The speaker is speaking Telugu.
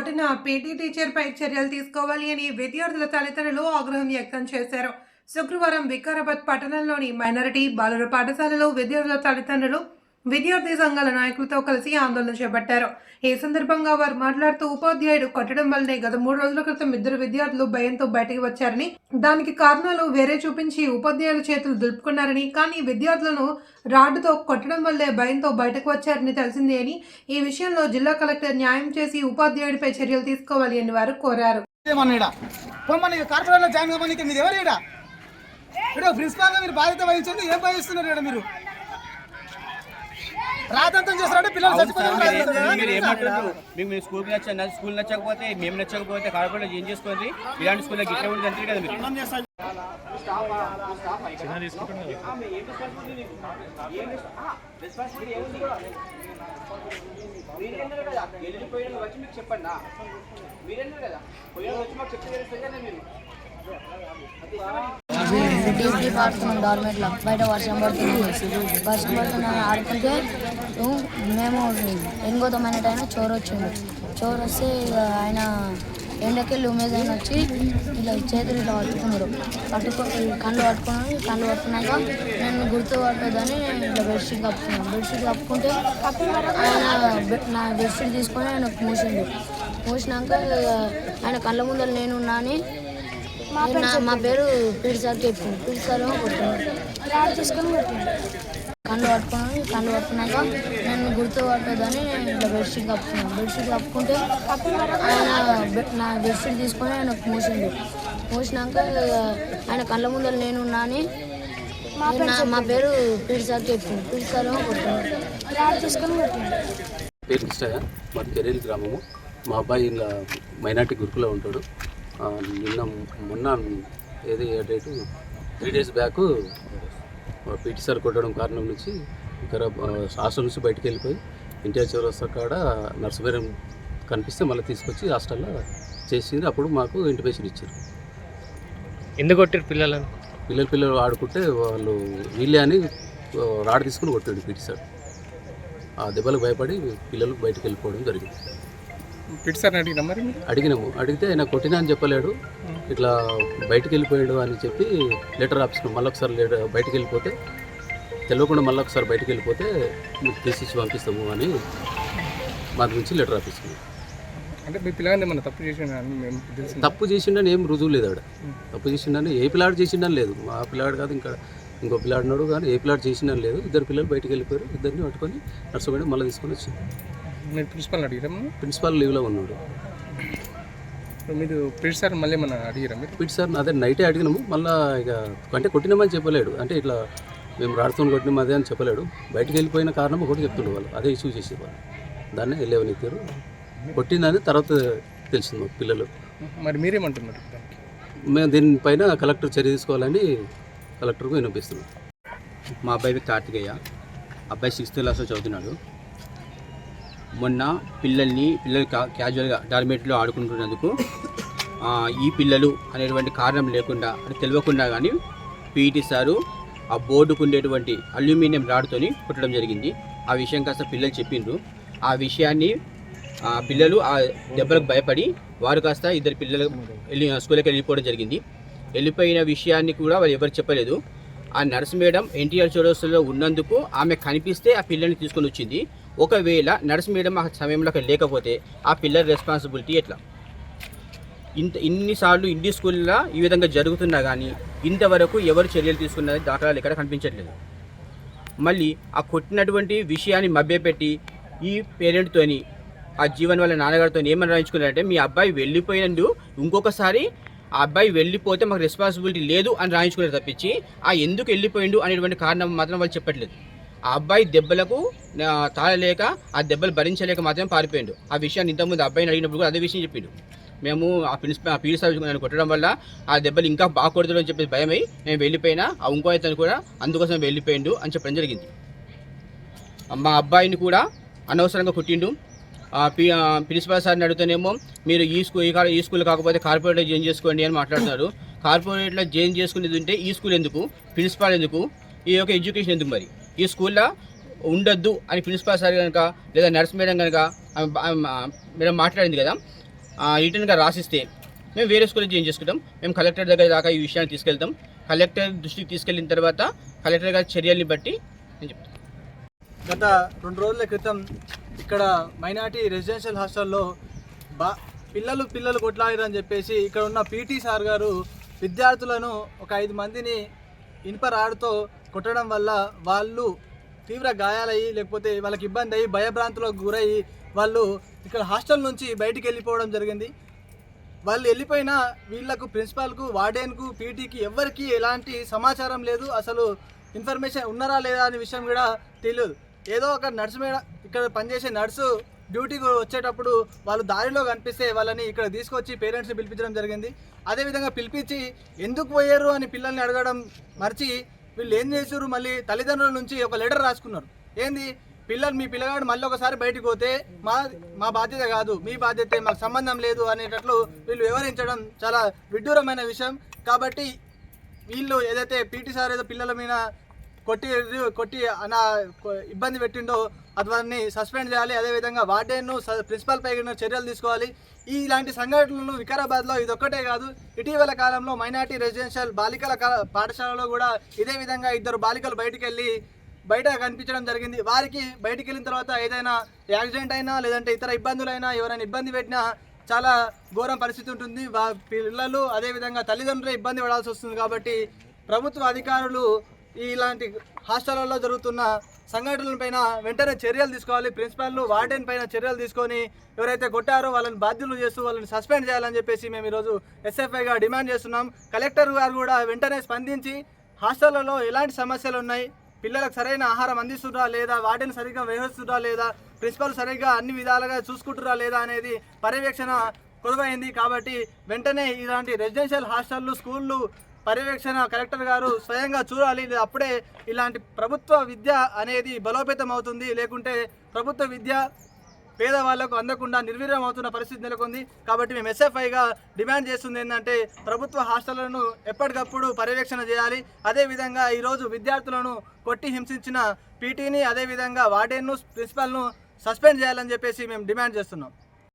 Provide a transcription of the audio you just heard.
కొట్టిన పీటీ టీచర్పై చర్యలు తీసుకోవాలి అని విద్యార్థుల తల్లిదండ్రులు ఆగ్రహం వ్యక్తం చేశారు. శుక్రవారం వికారాబాద్ పట్టణంలోని మైనారిటీ బాలుర పాఠశాలలో విద్యార్థుల తల్లిదండ్రులు విద్యార్థి సంఘాల నాయకులతో కలిసి ఆందోళన చేపట్టారు. ఈ సందర్భంగా వారు మాట్లాడుతూ ఉపాధ్యాయుడు కొట్టడం వల్లనే గత మూడు రోజుల క్రితం ఇద్దరు విద్యార్థులు భయంతో బయటకు వచ్చారని దానికి కారణాలు వేరే చూపించి ఉపాధ్యాయుల చేతులు దులుపుకున్నారని కానీ విద్యార్థులను రాడ్డుతో కొట్టడం వల్లే భయంతో బయటకు వచ్చారని తెలిసిందే అని ఈ విషయంలో జిల్లా కలెక్టర్ న్యాయం చేసి ఉపాధ్యాయుడిపై చర్యలు తీసుకోవాలి అని వారు కోరారు. ఏమన్నా ఈడ కార్పొరేట్లో జాయిన్ మీరు ఎవరు ప్రిన్సిపాల్గా మీరు బాధ్యత వహించండి ఏం భావిస్తున్నారు మీరు? రాతంతం చేస్తారంటే పిల్లలు చచ్చిపోతారు. మీరు ఏమంటారు? మీకు మీరు స్కూల్కి నచ్చ స్కూల్ నచ్చకపోతే మేము నచ్చకపోతే కార్పొరేట్ ఏం చేసుకోండి? ఇలాంటి స్కూల్లో గిట్ల ఉంటుంది అంతే కదా మీరు. చెప్పండి మీరేంటారు కదా పోయిన వచ్చి మాకు చెప్తే మీరు బయట వర్షం పడుతుంది. వర్షం పడుతుంది. ఆడుతుంటే మేము ఎంగోతమైన టైం చోరు వచ్చింది. చోరు వస్తే ఇక ఆయన ఎండకెళ్ళి ఉమేజ్ వచ్చి ఇట్లా చేతులు ఇట్లా పట్టుకున్నారు. పట్టుకో కళ్ళు పట్టుకున్నాను కళ్ళు పట్టుకున్నాక నేను గుర్తు పట్టదని ఇట్లా బెడ్షీట్ కప్పుకున్నాను బెడ్షీట్ కప్పుకుంటే ఆయన నా బెడ్షీట్ తీసుకొని ఆయన మూసిండు. మూసినాక ఆయన కళ్ళ ముందర నేనున్నా అని నా మా పేరు పీడి సార్కి చెప్పింది పీడి సార్ ఏమో కొట్టింది రాడు తీసుకొని కొట్టింది కళ్ళు పట్టుకున్నాను. కళ్ళు పట్టుకున్నాక నేను గుర్తు పట్టదని ఇట్లా బెడ్షీట్ కప్పుకున్నాను బెడ్షీట్ కప్పుకుంటే ఆయన నా బెడ్షీట్ తీసుకొని ఆయన మూసిండు. మూసినాక ఆయన కళ్ళ ముందర నేనున్నా అని నా మా పేరు పీడి సార్కి చెప్పింది పీడి సార్ పేరు కృష్ణయ్య మాది కెరేలి గ్రామము. మా అబ్బాయి ఇలా మైనార్టీ గురుకులో ఉంటాడు. నిన్న మొన్న ఏది ఏ date three days back PT sir కొట్టడం కారణం నుంచి ఇక్కడ హాస్టల్ నుంచి బయటికి వెళ్ళిపోయి ఇంటియా చౌరస్తా కాడ నర్సబేరం కనిపిస్తే మళ్ళీ తీసుకొచ్చి హాస్టల్లో చేసింది. అప్పుడు మాకు ఇంటిమేషన్ ఇచ్చారు. ఎందుకు కొట్టారు పిల్లలను? పిల్లలు పిల్లలు ఆడుకుంటే వాళ్ళు వీళ్ళే అని రాడ్ తీసుకుని కొట్టాడు పీటీ సార్. ఆ దెబ్బలకు భయపడి పిల్లలు బయటికి వెళ్ళిపోవడం జరిగింది. పిటి సార్ని అడిగినా మరి అడిగినాము అడిగితే ఆయన కొట్టినా అని చెప్పలేడు. ఇట్లా బయటికి వెళ్ళిపోయాడు అని చెప్పి లెటర్ ఆఫీస్లో మళ్ళీ ఒకసారి లెటర్ బయటికి వెళ్ళిపోతే తెలియకుండా మళ్ళీ ఒకసారి బయటికి వెళ్ళిపోతే మీకు తీసిచ్చి పంపిస్తాము అని మా నుంచి లెటర్ ఆఫీస్కి అంటే మీ పిల్లగాని ఏమన్నా తప్పు చేసిన అని మేము తప్పు చేసిండని ఏం రుజువు లేదు ఆడ. తప్పు చేసిండని ఏ పిల్లాడు చేసిండని లేదు. మా పిల్లాడు కాదు ఇంకా ఇంకో పిల్లాడు ఉన్నాడు కానీ ఏ పిల్లాడు చేసిండని లేదు. ఇద్దరు పిల్లలు బయటికి వెళ్ళిపోయారు. ఇద్దరిని పట్టుకొని నర్సబడి మళ్ళీ తీసుకొని వచ్చి మీరు ప్రిన్సిపల్ని అడిగిరా ప్రిన్సిపాల్ లీవ్లో ఉన్నాడు. మీరు పిటి సార్ మళ్ళీ ఏమన్నా అడిగిరా మీరు? పిటి సార్ అదే నైటే అడిగినాము. మళ్ళీ ఇక అంటే కొట్టినామని చెప్పలేడు. అంటే ఇట్లా మేము రాడుతో కొట్టినాం అదే అని చెప్పలేడు. బయటికి వెళ్ళిపోయిన కారణం ఒకటి చెప్తుండే వాళ్ళు. అదే ఇష్యూ చేసేవాళ్ళు. దాన్ని వెళ్ళేవనిచ్చారు కొట్టిందని తర్వాత తెలిసింది మాకు పిల్లలు. మరి మీరేమంటున్నారు దానికి? మేము దీనిపైన కలెక్టర్ చర్య తీసుకోవాలని కలెక్టర్కు వినిపిస్తున్నాం మా అబ్బాయి కార్తికేయ. అబ్బాయి సిక్స్త్ క్లాస్లో చదువుతున్నాడు. మొన్న పిల్లల్ని పిల్లలు క్యాజువల్గా డార్మేట్లో ఆడుకుంటున్నందుకు ఈ పిల్లలు అనేటువంటి కారణం లేకుండా అంటే తెలియకుండా కానీ పీఈటీ సారు ఆ బోర్డుకు ఉండేటువంటి అల్యూమినియం రాడ్తోని కుట్టడం జరిగింది. ఆ విషయం కాస్త పిల్లలు చెప్పిండ్రు. ఆ విషయాన్ని పిల్లలు ఆ దెబ్బలకు భయపడి వారు కాస్త ఇద్దరు పిల్లలు వెళ్ళి స్కూల్కి వెళ్ళిపోవడం జరిగింది. వెళ్ళిపోయిన విషయాన్ని కూడా వాళ్ళు ఎవరు చెప్పలేదు. ఆ నర్స్ మేడం ఎన్టీఆర్ చౌరస్లో ఉన్నందుకు ఆమె కనిపిస్తే ఆ పిల్లల్ని తీసుకొని వచ్చింది. ఒకవేళ నర్స్ మేడం ఆ సమయంలో అక్కడ లేకపోతే ఆ పిల్లల రెస్పాన్సిబిలిటీ ఎట్లా? ఇంత ఇన్నిసార్లు ఇండి స్కూల్లో ఈ విధంగా జరుగుతున్నా కానీ ఇంతవరకు ఎవరు చర్యలు తీసుకున్నది దాఖలాలు ఇక్కడ కనిపించట్లేదు. మళ్ళీ ఆ కొట్టినటువంటి విషయాన్ని మభ్యపెట్టి ఈ పేరెంట్తోని ఆ జీవన్ వాళ్ళ నాన్నగారితో ఏమని రాయించుకున్నారంటే మీ అబ్బాయి వెళ్ళిపోయినందు ఇంకొకసారి ఆ అబ్బాయి వెళ్ళిపోతే మాకు రెస్పాన్సిబిలిటీ లేదు అని రాయించుకున్నారు తప్పించి ఆ ఎందుకు వెళ్ళిపోయిండు అనేటువంటి కారణం మాత్రం వాళ్ళు చెప్పట్లేదు. ఆ అబ్బాయి దెబ్బలకు తాళలేక ఆ దెబ్బలు భరించలేక మాత్రమే పారిపోయిండు. ఆ విషయాన్ని ఇంతకుముందు అబ్బాయిని అడిగినప్పుడు కూడా అదే విషయం చెప్పిండు. మేము ఆ ప్రిన్సిపల్ ఆ పీడి సార్ నన్ను కొట్టడం వల్ల ఆ దెబ్బలు ఇంకా బాగకూడదు అని చెప్పేసి భయమై మేము వెళ్ళిపోయినా ఆ ఇంకో అతను కూడా అందుకోసం వెళ్ళిపోయిండు అని చెప్పడం జరిగింది. మా అబ్బాయిని కూడా అనవసరంగా కొట్టిండు. ప్రిన్సిపల్ సార్ని అడిగితేనేమో మీరు ఈ స్కూల్ ఈ ఈ స్కూల్ కాకపోతే కార్పొరేట్లో జాయిన్ చేసుకోండి అని మాట్లాడుతున్నారు కార్పొరేట్లో జాయిన్ చేసుకునేది ఉంటే ఈ స్కూల్ ఎందుకు? ప్రిన్సిపాల్ ఎందుకు? ఈ యొక్క ఎడ్యుకేషన్ ఎందుకు మరి? ఈ స్కూల్లో ఉండొద్దు అని ప్రిన్సిపాల్ సార్ కనుక లేదా నర్స్ మేడం కనుక మేడం మాట్లాడింది కదా రిటర్న్గా రాసిస్తే మేము వేరే స్కూల్లో చేంజ్ చేసుకుంటాం. మేము కలెక్టర్ దగ్గర దాకా ఈ విషయాన్ని తీసుకెళ్తాం. కలెక్టర్ దృష్టికి తీసుకెళ్ళిన తర్వాత కలెక్టర్ గారి చర్యల్ని బట్టి నేను చెప్తాను గత రెండు రోజుల క్రితం ఇక్కడ మైనార్టీ రెసిడెన్షియల్ హాస్టల్లో బా పిల్లలు పిల్లలు కొట్లాడారని చెప్పేసి ఇక్కడ ఉన్న పీటీ సార్ గారు విద్యార్థులను ఒక ఐదు మందిని ఇనుప రాడుతో కొట్టడం వల్ల వాళ్ళు తీవ్ర గాయాలయ్యి లేకపోతే వాళ్ళకి ఇబ్బంది అయ్యి భయభ్రాంతులకు గురయ్యి వాళ్ళు ఇక్కడ హాస్టల్ నుంచి బయటికి వెళ్ళిపోవడం జరిగింది. వాళ్ళు వెళ్ళిపోయినా వీళ్ళకు ప్రిన్సిపాల్కు వార్డెన్కు పీటీకి ఎవరికి ఎలాంటి సమాచారం లేదు. అసలు ఇన్ఫర్మేషన్ ఉన్నారా లేదా అనే విషయం కూడా తెలియదు. ఏదో ఒక నర్సు మీద ఇక్కడ పనిచేసే నర్సు డ్యూటీకి వచ్చేటప్పుడు వాళ్ళు దారిలో కనిపిస్తే వాళ్ళని ఇక్కడ తీసుకొచ్చి పేరెంట్స్ని పిలిపించడం జరిగింది. అదేవిధంగా పిలిపించి ఎందుకు పోయారు అని పిల్లల్ని అడగడం మర్చి వీళ్ళు ఏం చేశారు? మళ్ళీ తల్లిదండ్రుల నుంచి ఒక లెటర్ రాసుకున్నారు. ఏంది? పిల్లలు మీ పిల్లగాడు మళ్ళీ ఒకసారి బయటికి పోతే మా మా బాధ్యత కాదు మీ బాధ్యత మాకు సంబంధం లేదు అనేటట్లు వీళ్ళు వివరించడం చాలా విడ్డూరమైన విషయం. కాబట్టి వీళ్ళు ఏదైతే పీటీ సార్ ఏదో పిల్లల మీద కొట్టి కొట్టి అనా ఇబ్బంది పెట్టిండో అతన్ని సస్పెండ్ చేయాలి. అదేవిధంగా వార్డెన్ను ప్రిన్సిపల్ పై చర్యలు తీసుకోవాలి. ఈ ఇలాంటి సంఘటనలు వికారాబాద్లో ఇది ఒక్కటే కాదు. ఇటీవల కాలంలో మైనార్టీ రెసిడెన్షియల్ బాలికల పాఠశాలలో కూడా ఇదే విధంగా ఇద్దరు బాలికలు బయటికి వెళ్ళి బయట కనిపించడం జరిగింది. వారికి బయటికి వెళ్ళిన తర్వాత ఏదైనా యాక్సిడెంట్ అయినా లేదంటే ఇతర ఇబ్బందులైనా ఎవరైనా ఇబ్బంది పెట్టినా చాలా ఘోరం పరిస్థితి ఉంటుంది. పిల్లలు అదేవిధంగా తల్లిదండ్రులు ఇబ్బంది పడాల్సి వస్తుంది కాబట్టి ప్రభుత్వ అధికారులు ఇలాంటి హాస్టళ్ళలో జరుగుతున్న సంఘటనలపైన వెంటనే చర్యలు తీసుకోవాలి. ప్రిన్సిపాల్ను వార్డెన్ పైన చర్యలు తీసుకొని ఎవరైతే కొట్టారో వాళ్ళని బాధ్యులు చేస్తూ వాళ్ళని సస్పెండ్ చేయాలని చెప్పేసి మేము ఈరోజు ఎస్ఎఫ్ఐగా డిమాండ్ చేస్తున్నాం. కలెక్టర్ గారు కూడా వెంటనే స్పందించి హాస్టళ్ళలో ఎలాంటి సమస్యలు ఉన్నాయి? పిల్లలకు సరైన ఆహారం అందిస్తుందా లేదా? వాటిని సరిగ్గా వ్యవహరిస్తుందా లేదా? ప్రిన్సిపల్ సరిగ్గా అన్ని విధాలుగా చూసుకుంటురా లేదా అనేది పర్యవేక్షణ కొలువైంది కాబట్టి వెంటనే ఇలాంటి రెసిడెన్షియల్ హాస్టళ్ళు స్కూళ్ళు పర్యవేక్షణ కలెక్టర్ గారు స్వయంగా చూడాలి. అప్పుడే ఇలాంటి ప్రభుత్వ విద్య అనేది బలోపేతం అవుతుంది. లేకుంటే ప్రభుత్వ విద్య పేదవాళ్ళకు అందకుండా నిర్వీర్యం అవుతున్న పరిస్థితి నెలకొంది. కాబట్టి మేము ఎస్ఎఫ్ఐగా డిమాండ్ చేస్తుంది ఏంటంటే ప్రభుత్వ హాస్టళ్ళను ఎప్పటికప్పుడు పర్యవేక్షణ చేయాలి. అదేవిధంగా ఈరోజు విద్యార్థులను కొట్టి హింసించిన పీటీని అదేవిధంగా వార్డెన్ను ప్రిన్సిపల్ను సస్పెండ్ చేయాలని చెప్పేసి మేము డిమాండ్ చేస్తున్నాం.